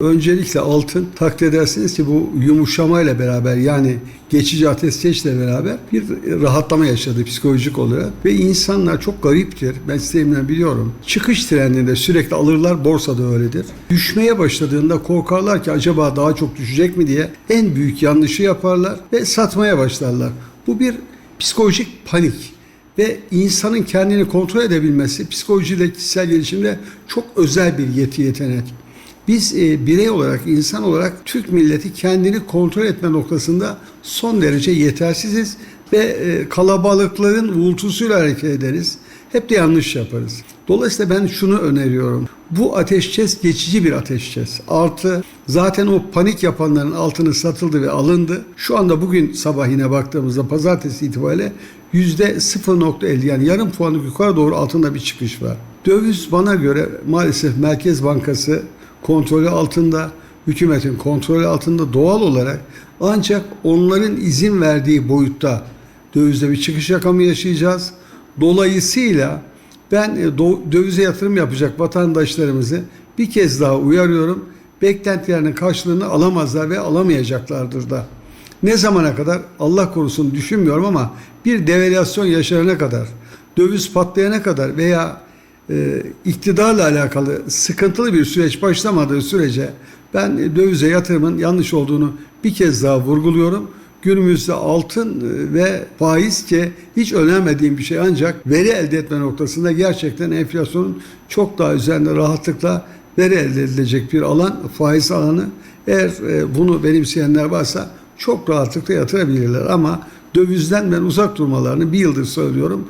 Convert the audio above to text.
Öncelikle altın takdir edersiniz ki bu yumuşamayla beraber yani geçici ateşle beraber bir rahatlama yaşadı psikolojik olarak ve insanlar çok gariptir. Ben sistemimden biliyorum. Çıkış trendinde sürekli alırlar borsada öyledir. Düşmeye başladığında korkarlar ki acaba daha çok düşecek mi diye en büyük yanlışı yaparlar ve satmaya başlarlar. Bu bir psikolojik panik ve insanın kendini kontrol edebilmesi psikolojide kişisel gelişimde çok özel bir yeti yetenek. Biz e, birey olarak, insan olarak Türk milleti kendini kontrol etme noktasında son derece yetersiziz ve e, kalabalıkların uğultusuyla hareket ederiz. Hep de yanlış yaparız. Dolayısıyla ben şunu öneriyorum. Bu ateşkes geçici bir ateşkes. Artı zaten o panik yapanların altını satıldı ve alındı. Şu anda bugün sabah yine baktığımızda pazartesi itibariyle yüzde 0.50 yani yarım puanlık yukarı doğru altında bir çıkış var. Döviz bana göre maalesef Merkez Bankası kontrolü altında, hükümetin kontrolü altında doğal olarak ancak onların izin verdiği boyutta dövizde bir çıkış rakamı yaşayacağız. Dolayısıyla ben e, dövize yatırım yapacak vatandaşlarımızı bir kez daha uyarıyorum. Beklentilerinin karşılığını alamazlar ve alamayacaklardır da. Ne zamana kadar Allah korusun düşünmüyorum ama bir devalüasyon yaşanana kadar, döviz patlayana kadar veya e, iktidarla alakalı sıkıntılı bir süreç başlamadığı sürece ben dövize yatırımın yanlış olduğunu bir kez daha vurguluyorum. Günümüzde altın e, ve faiz ki hiç önermediğim bir şey ancak veri elde etme noktasında gerçekten enflasyonun çok daha üzerinde rahatlıkla veri elde edilecek bir alan, faiz alanı. Eğer e, bunu benimseyenler varsa çok rahatlıkla yatırabilirler ama dövizden ben uzak durmalarını bir yıldır söylüyorum.